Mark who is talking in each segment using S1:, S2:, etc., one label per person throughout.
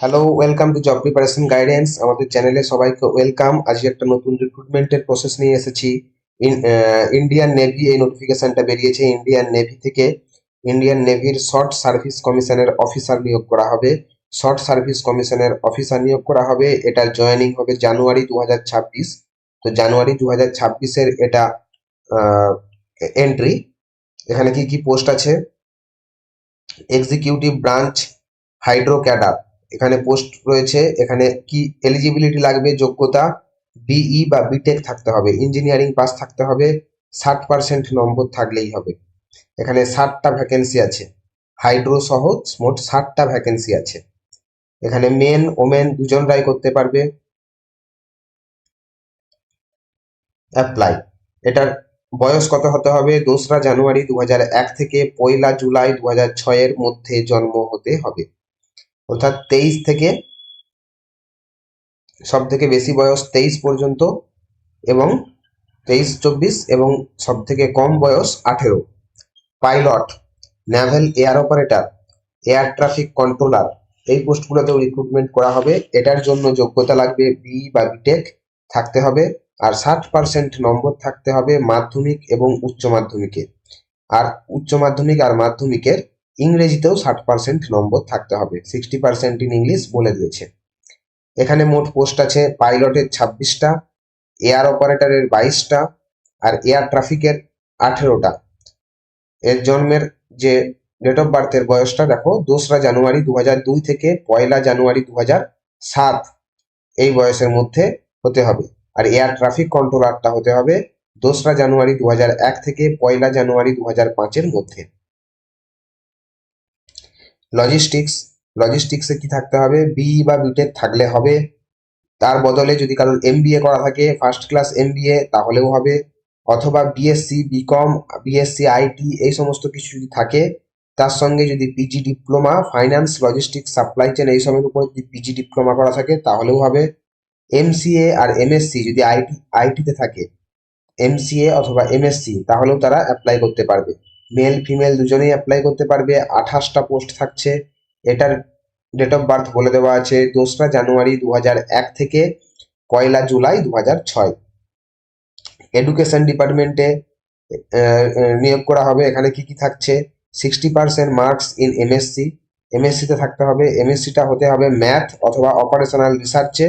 S1: Hello welcome to job preparation guidance আমাদের চ্যানেলে সবাইকে ওয়েলকাম আজকে একটা নতুন রিক্রুটমেন্টের প্রসেস নিয়ে এসেছি। ইন্ডিয়ান নেভি এই নোটিফিকেশনটা বেরিয়েছে। ইন্ডিয়ান নেভি থেকে ইন্ডিয়ান নেভির শর্ট সার্ভিস কমিশনের অফিসার নিয়োগ করা হবে। শর্ট সার্ভিস কমিশনের অফিসার নিয়োগ করা হবে। এটা জয়েনিং হবে জানুয়ারি দু হাজার ছাব্বিশ। তো জানুয়ারি দু হাজার এটা এন্ট্রি এখানে কি কি পোস্ট আছে? এক্সিকিউটিভ ব্রাঞ্চ হাইড্রো ক্যাডার এখানে পোস্ট রয়েছে, এখানে কি এলিজিবিলিটি লাগবে, যোগ্যতা বিই বা বিটেক থাকতে হবে ইঞ্জিনিয়ারিং পাস থাকতে হবে, ষাট পার্সেন্ট নম্বর থাকলেই হবে। এখানে ষাটটা ভ্যাকেন্সি আছে হাইড্রো সহ মোট ষাটটা ভ্যাকেন্সি আছে। এখানে মেন ওমেন দুজন দুজনরাই করতে পারবে। অ্যাপ্লাই এটার বয়স কত হতে হবে? দোসরা জানুয়ারি দু থেকে পয়লা জুলাই দু ছয়ের মধ্যে জন্ম হতে হবে। অর্থাৎ তেইশ থেকে সব থেকে বেশি বয়স তেইশ পর্যন্ত এবং তেইশ, চব্বিশ এবং সব থেকে কম বয়স আঠেরো। Pilot naval air operator air traffic controller এই পোস্টগুলোতেও রিক্রুটমেন্ট করা হবে। এটার জন্য যোগ্যতা লাগবে বি বা বিটেক থাকতে হবে আর ষাট পার্সেন্ট নম্বর থাকতে হবে মাধ্যমিক এবং উচ্চ মাধ্যমিকে। আর উচ্চ মাধ্যমিক আর মাধ্যমিকের ইংরেজিতেও ষাট পার্সেন্ট নম্বর থাকতে হবে। সিক্সটি পার্সেন্ট ইন ইংলিশ বলে দিয়েছে। এখানে মোট পোস্ট আছে পাইলটের ছাব্বিশটা এয়ার অপারেটরের বাইশটা, আর এয়ার ট্রাফিকের আঠেরোটা। এর জন্মের যে ডেট অফ বার্থের বয়সটা, দেখো, দোসরা জানুয়ারি দু দুই থেকে পয়লা জানুয়ারি দু সাত। এই বয়সের মধ্যে হতে হবে। আর এয়ার ট্রাফিক কন্ট্রোলারটা হতে হবে দোসরা জানুয়ারি দু এক থেকে পয়লা জানুয়ারি দু হাজার পাঁচের মধ্যে। লজিস্টিক্স লজিস্টিক্সে কি থাকতে হবে? বি বা বিটেক থাকলে হবে। তার বদলে যদি কারোর এম করা থাকে ফার্স্ট ক্লাস এম তাহলেও হবে। অথবা বিএসসি বিকম বিএসসি আইটি এই সমস্ত কিছু যদি থাকে, তার সঙ্গে যদি PG diploma finance logistics supply chain এই সময়ের উপর যদি পিজি ডিপ্লোমা করা থাকে, তাহলেও হবে। এমসিএ আর এমএসসি যদি আইটি আইটিতে থাকে এমসিএ অথবা এমএসসি তাহলেও তারা অ্যাপ্লাই করতে পারবে। মেল ফিমেল দুজনেই অ্যাপ্লাই করতে পারবে। আঠাশটা পোস্ট থাকছে। এটার ডেট অফ বার্থ বলে দেওয়া আছে দোসরা জানুয়ারি দু এক থেকে পয়লা জুলাই দু ছয়। এডুকেশন ডিপার্টমেন্টে নিয়োগ করা হবে। এখানে কি কি থাকছে? Sixty percent marks in MSc এমএসসিতে থাকতে হবে। এমএসসিটা হতে হবে ম্যাথ অথবা অপারেশনাল রিসার্চে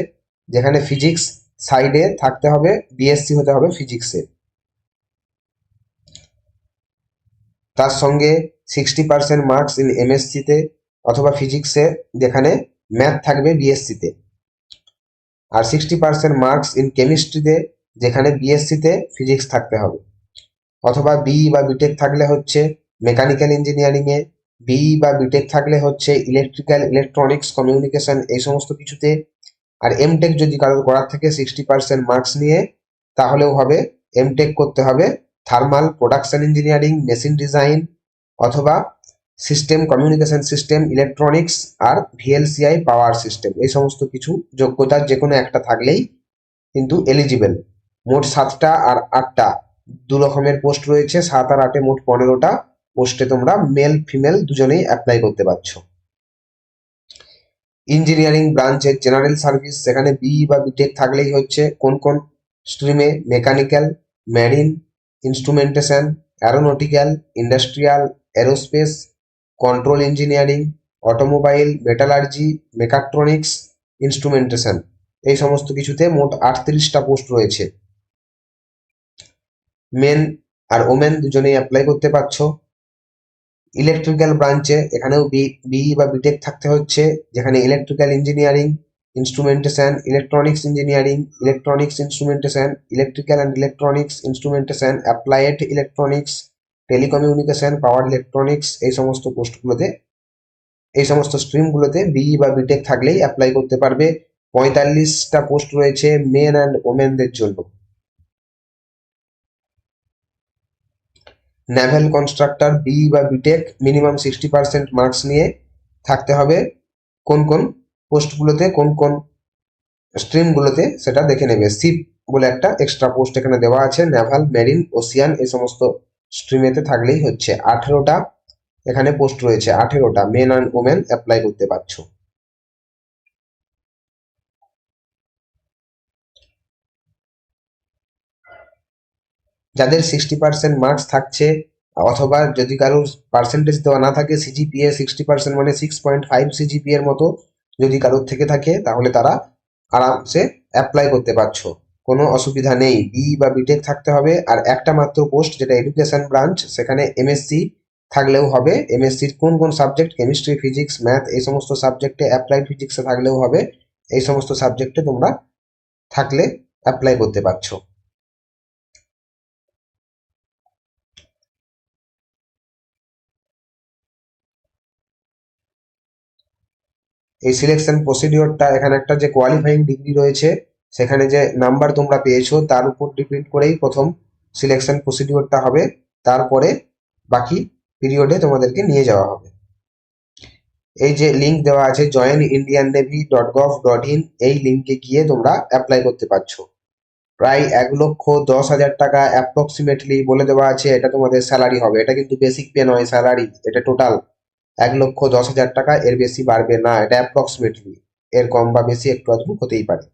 S1: যেখানে ফিজিক্স সাইডে থাকতে হবে। বিএসসি হতে হবে ফিজিক্সে তার সঙ্গে সিক্সটি পার্সেন্ট মার্কস ইন এমএসসিতে অথবা ফিজিক্সে যেখানে ম্যাথ থাকবে বিএসসিতে আর সিক্সটি পার্সেন্ট মার্কস ইন কেমিস্ট্রিতে যেখানে বিএসসিতে ফিজিক্স থাকতে হবে। অথবা বিই বা বিটেক থাকলে হচ্ছে মেকানিক্যাল ইঞ্জিনিয়ারিংয়ে বিই বা বিটেক থাকলে হচ্ছে ইলেকট্রিক্যাল ইলেকট্রনিক্স কমিউনিকেশন এই সমস্ত কিছুতে। আর এমটেক যদি কারোর করার থেকে সিক্সটি পার্সেন্ট মার্কস নিয়ে, তাহলেও হবে এমটেক করতে হবে thermal production engineering machine design অথবা সিস্টেম কমিউনিকেশন সিস্টেম ইলেকট্রনিক্স আর ভিএলসিআই পাওয়ার সিস্টেম এই সমস্ত কিছু যোগ্যতার যে কোনো একটা থাকলেই কিন্তু এলিজিবল মোট সাতটা আর আটটা দু রকমের পোস্ট রয়েছে। সাত আর আটে মোট পনেরোটা পোস্টে তোমরা মেল ফিমেল দুজনেই অ্যাপ্লাই করতে পারছ। ইঞ্জিনিয়ারিং ব্রাঞ্চের জেনারেল সার্ভিস সেখানে বিই বা বিটেক থাকলেই হচ্ছে কোন কোন স্ট্রিমে mechanical marine instrumentation aeronautical industrial aerospace control engineering automobile metallurgy mechatronics instrumentation এই সমস্ত কিছুতে মোট আটত্রিশটা পোস্ট রয়েছে। মেন আর ওমেন দুজনেই অ্যাপ্লাই করতে পারছ। ইলেকট্রিক্যাল ব্রাঞ্চে এখানেও বি বিই বা বিটেক থাকতে হচ্ছে, যেখানে electrical engineering instrumentation electronics engineering electronics instrumentation electrical and electronics instrumentation applied electronics telecommunication power electronics এই সমস্ত পোস্টগুলোতে এই সমস্ত স্ট্রিমগুলোতে বিই বা বিটেক থাকলেই অ্যাপ্লাই করতে পারবে। পঁয়তাল্লিশটা পোস্ট রয়েছে মেন অ্যান্ড ওমেনদের জন্য। ন্যাভেল কনস্ট্রাক্টর বিই বা BTech minimum sixty percent marks নিয়ে থাকতে হবে। কোন কোন? পোস্টগুলোতে কোন কোন স্ট্রিমগুলোতে সেটা দেখে নেবে। শিপ বলে একটা এক্সট্রা পোস্ট এখানে দেওয়া আছে নেভাল মেরিন ওসিয়ান এই সমস্ত স্ট্রিমেতে থাকলেই হচ্ছে। আঠেরোটা এখানে পোস্ট রয়েছে, আঠেরোটা। মেন অ্যান্ড ওমেন অ্যাপ্লাই করতে পারছ। যাদের সিক্সটি পার্সেন্ট মার্কস থাকছে, অথবা যদি কারোর পার্সেন্টেজ দেওয়া না থাকে সিজিপিএ সিক্সটি পার্সেন্ট মানে সিক্স পয়েন্ট ফাইভ সিজিপিএর মতো যদি কারোর থেকে থাকে, তাহলে তারা আরামসে অ্যাপ্লাই করতে পারছ। কোনো অসুবিধা নেই। বি বা বিটেক থাকতে হবে। আর একটা মাত্র পোস্ট যেটা এডুকেশন ব্রাঞ্চ সেখানে এমএসসি থাকলেও হবে। এমএসসির কোন কোন সাবজেক্ট কেমিস্ট্রি ফিজিক্স ম্যাথ এই সমস্ত সাবজেক্টে অ্যাপ্লাইড ফিজিক্সে থাকলেও হবে। এই সমস্ত সাবজেক্টে তোমরা থাকলে অ্যাপ্লাই করতে পারছ। এই সিলেকশন প্রসিডিওরটা এখানে একটা যে কোয়ালিফাইং ডিগ্রি রয়েছে, সেখানে যে নাম্বার তোমরা পেয়েছ, তার উপর ডিপেন্ড করেই প্রথম সিলেকশন প্রসিডিওরটা হবে। তারপরে বাকি পিরিয়ডে তোমাদেরকে নিয়ে যাওয়া হবে। এই যে লিংক দেওয়া আছে join Indian navy dot gov dot in এই লিঙ্কে গিয়ে তোমরা অ্যাপ্লাই করতে পারছ। প্রায় এক লক্ষ দশ হাজার টাকা অ্যাপ্রক্সিমেটলি বলে দেওয়া আছে, এটা তোমাদের স্যালারি হবে। এটা কিন্তু বেসিক পে নয় স্যালারি এটা টোটাল এক লক্ষ দশ হাজার টাকা এর বেশি বাড়বে না। এটা অ্যাপ্রক্সিমেটলি এর কম বা বেশি একটু আধটু হতেই পারে।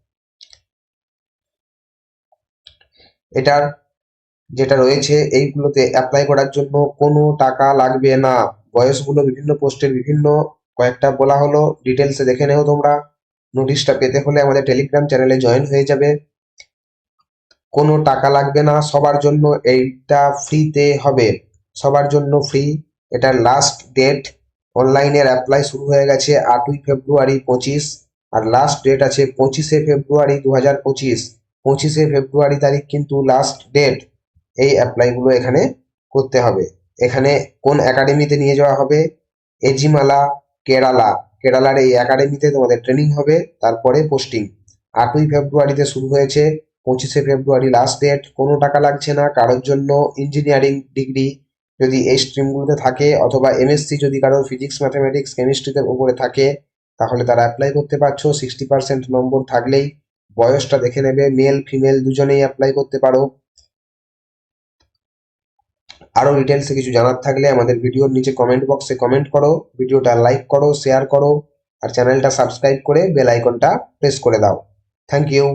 S1: এটার যেটা রয়েছে, এইগুলোতে অ্যাপ্লাই করার জন্য কোনো টাকা লাগবে না। বয়সগুলো বিভিন্ন পোস্টের বিভিন্ন, কয়েকটা বলা হলো ডিটেলসে দেখে নেও তোমরা। নোটিশটা পেতে হলে আমাদের টেলিগ্রাম চ্যানেলে জয়েন হয়ে যাবে। কোনো টাকা লাগবে না, সবার জন্য এইটা ফ্রিতে হবে। সবার জন্য ফ্রি এটার লাস্ট ডেট অনলাইনের অ্যাপ্লাই শুরু হয়ে গেছে আটই ফেব্রুয়ারি পঁচিশ আর লাস্ট ডেট আছে পঁচিশে ফেব্রুয়ারি দু হাজার পঁচিশ। পঁচিশে ফেব্রুয়ারি তারিখ কিন্তু লাস্ট ডেট এই অ্যাপ্লাইগুলো এখানে করতে হবে। এখানে কোন একাডেমিতে নিয়ে যাওয়া হবে? এজিমালা, কেরালা। কেরালার এই একাডেমিতে তোমাদের ট্রেনিং হবে, তারপরে পোস্টিং আটই ফেব্রুয়ারিতে শুরু হয়েছে, পঁচিশে ফেব্রুয়ারি লাস্ট ডেট কোনো টাকা লাগছে না, কারোর জন্য ইঞ্জিনিয়ারিং ডিগ্রি যদি এই স্ট্রিমগুলোতে থাকে অথবা এমএসসি যদি কারোর ফিজিক্স ম্যাথামেটিক্স কেমিস্ট্রিতে উপরে থাকে, তাহলে তারা অ্যাপ্লাই করতে পারছ। সিক্সটি পার্সেন্ট নম্বর থাকলেই বয়সটা দেখে নেবে। মেল ফিমেল দুজনেই অ্যাপ্লাই করতে পারো। আরও ডিটেলসে কিছু জানার থাকলে আমাদের ভিডিওর নিচে কমেন্ট বক্সে কমেন্ট করো। ভিডিওটা লাইক করো শেয়ার করো, আর চ্যানেলটা সাবস্ক্রাইব করে বেল আইকনটা প্রেস করে দাও। Thank you